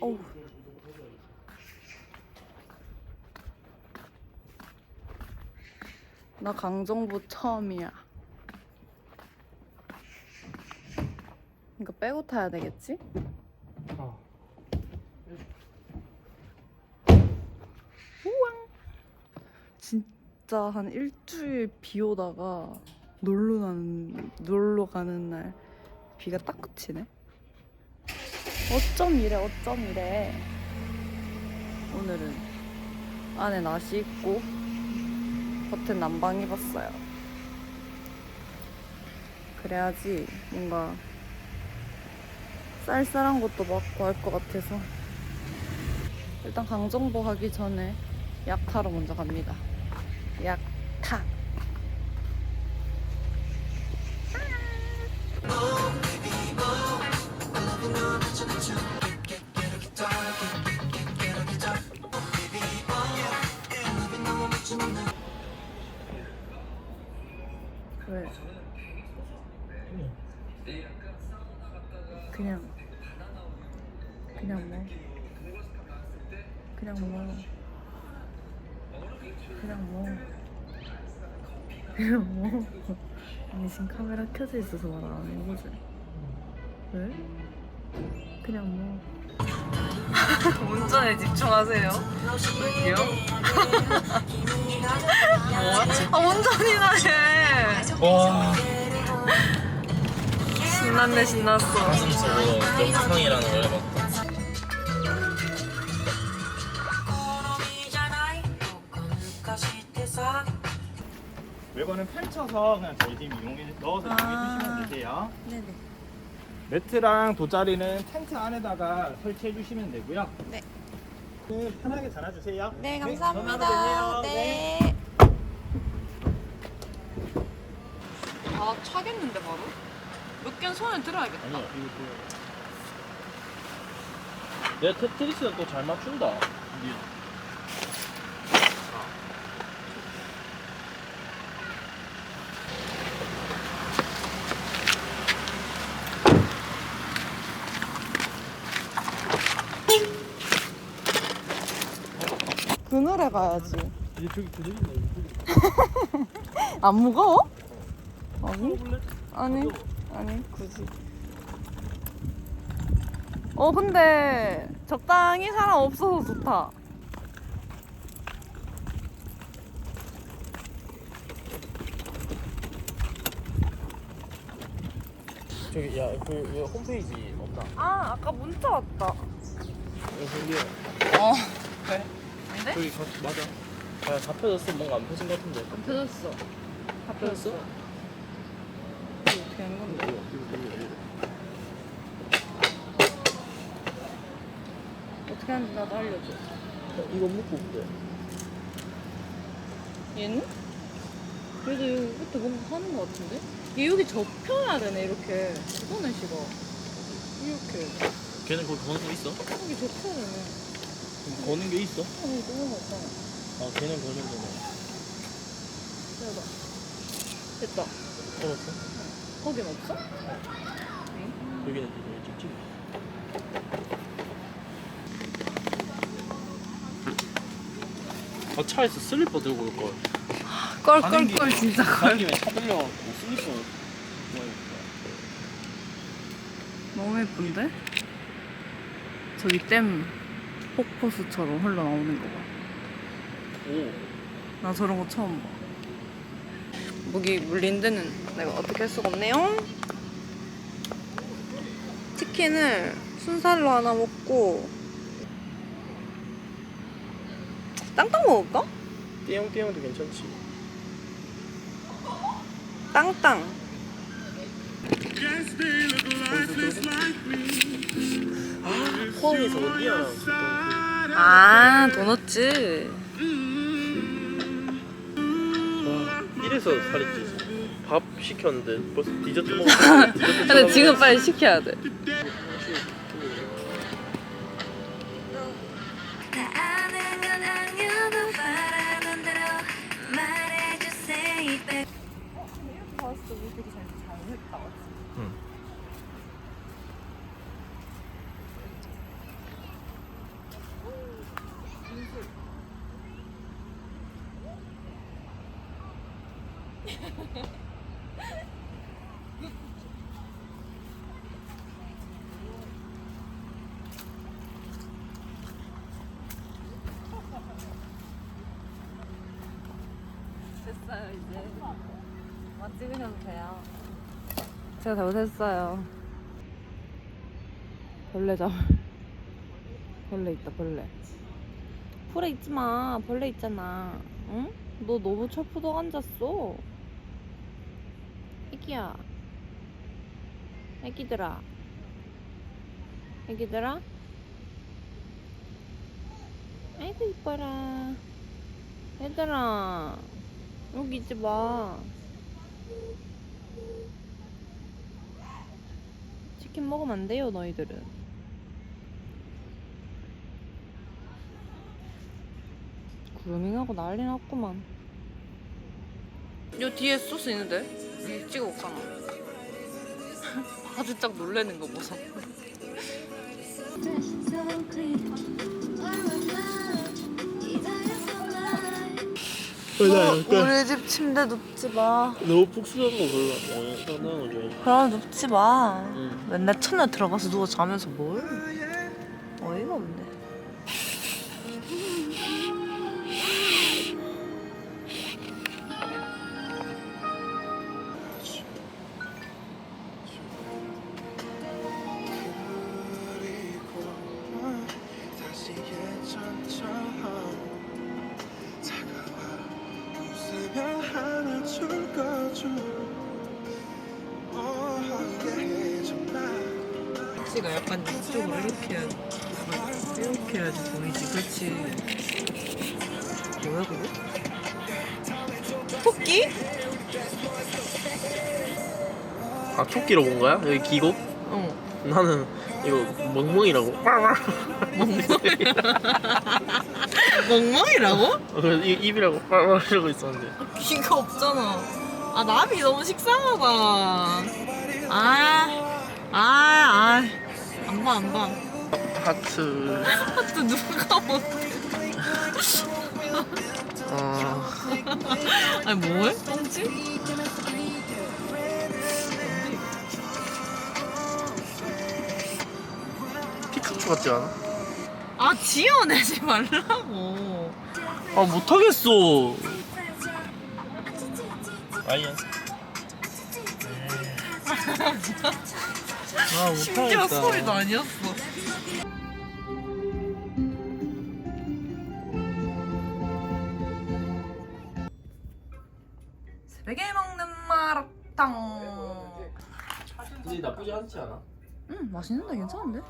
어우. 나 강정부 처음이야. 이거 빼고 타야 되겠지? 어. 우왕. 진짜 한 일주일 비 오다가 놀러 가는 놀러 가는 날 비가 딱 그치네. 어쩜 이래 어쩜 이래. 오늘은 안에 나시 입고 겉엔 난방 입었어요. 그래야지 뭔가 쌀쌀한 것도 맞고 할 것 같아서 일단 강정보 하기 전에 약 타러 먼저 갑니다. 약 왜? 그냥 그냥 뭐 그냥 뭐 그냥 뭐 그냥 뭐 아니 지금 카메라 켜져 있어서 말 안 하는 거지 왜? 그냥 뭐 운전에 집중하세요 여기요? 아 운전이나 해 와 신났네 신났어 진짜 영상이라는 걸 해봤다 물건은 펼쳐서 그냥 저희 팀 이용해 넣어서 이용해 아. 주시면 되세요. 네네 매트랑 돗자리는 텐트 안에다가 설치해 주시면 되고요. 네. 네, 편하게 잘라주세요. 네 전화로 감사합니다 되세요. 네. 아 차겠는데 바로? 몇 개는 손에 들어야겠다 아니야 이거 그 내가 테트리스는 또 잘 맞춘다 그늘 가야지. 이제 저기 그들인다 안 무거워? 아니? 아니 아니 굳이. 어 근데 적당히 사람 없어서 좋다. 저기 야그 홈페이지 없나? 아 아까 문자 왔다. 여기 어. 그래? 아닌데? 저기 가, 맞아. 아 잡혀졌어. 뭔가 안 펴진 것 같은데. 안 펴졌어. 다 펴졌어? 이거 어떻게 하는 건데? 어떻게 하는지 나도 알려줘. 어, 이거 묶고 그래 얘는? 그래도 여기 끝에 뭔가 하는 것 같은데? 얘 여기 접혀야 되네 이렇게. 이거는 싫어. 이렇게. 걔는 거기 거는 거 있어? 여기 접혀야 되네 거는 게 있어? 아니 그런 거 없잖아. 아 걔는 거는 거네. 됐다 됐다. 걸었어? 거긴 없어? 여기는 되게 찍찍 아 차에서 슬리퍼 들고 올걸 껄껄껄 진짜 가는 김에 차 들려 뭐 슬리퍼 뭐 너무 예쁜데? 저기 댐 폭포수처럼 흘러나오는 거 봐. 오 나 저런 거 처음 봐. 목이 물린 데는 내가 어떻게 할 수가 없네요. 치킨을 순살로 하나 먹고 땅땅 먹을까? 띠용띠용도 괜찮지 땅땅. 아 포항에서 어디야 아 도넛츠. 와 이래서 살이 찌지. 밥 시켰는데 벌써 디저트 먹었어 디저트 근데 지금 빨리 시켜야 돼. 아는 건 아니어도 바라던 대로 말해주세요 봤어, 우리 되게 잘, 잘했다, 맞지? 응. 맛 찍으셔도 돼요. 제가 잘못했어요. 벌레 잡. 벌레 있다 벌레. 풀에 있지 마. 벌레 있잖아. 응? 너 너무 철푸덕 앉았어. 애기야. 애기들아. 애기들아. 아이고 이뻐라. 얘들아. 여기 있지 마. 치킨 먹으면 안 돼요, 너희들은. 그루밍하고 난리 났구만. 요 뒤에 소스 있는데? 여기 찍어 올까나? 아주 짝 놀래는 거 보소. 나 약간 우리 집 침대 눕지 마. 너무 푹신한 거 별로 안 좋아해. 상당한 거 좋아해. 그럼 눕지 마. 응. 맨날 첫날 들어가서 누워 자면서 뭘? 어이가 없네. 가 약간 이쪽으로 이렇게. 이렇게 해야지 보이지. 그렇지. 뭐야 그거? 토끼? 아 토끼로 본 거야? 여기 기고? 어. 나는 이거 멍멍이라고. 멍멍이라고? 어, 그래서 이- 입이라고 이러고 있었는데. 귀가 없잖아. 아 남이 너무 식상하다. 아, 아, 아. 안 봐, 안 봐. 하트. 또 누가 뭐? 어. 아니 뭐해? 똥지? 피카츄 같지 않아? 아 지어내지 말라고. 아 못하겠어. 아이언. 아 심지어. 소리도 아니었어. 새벽에 먹는 마라탕. 근데 나쁘지 않지 않아? 응 맛있는데 괜찮은데?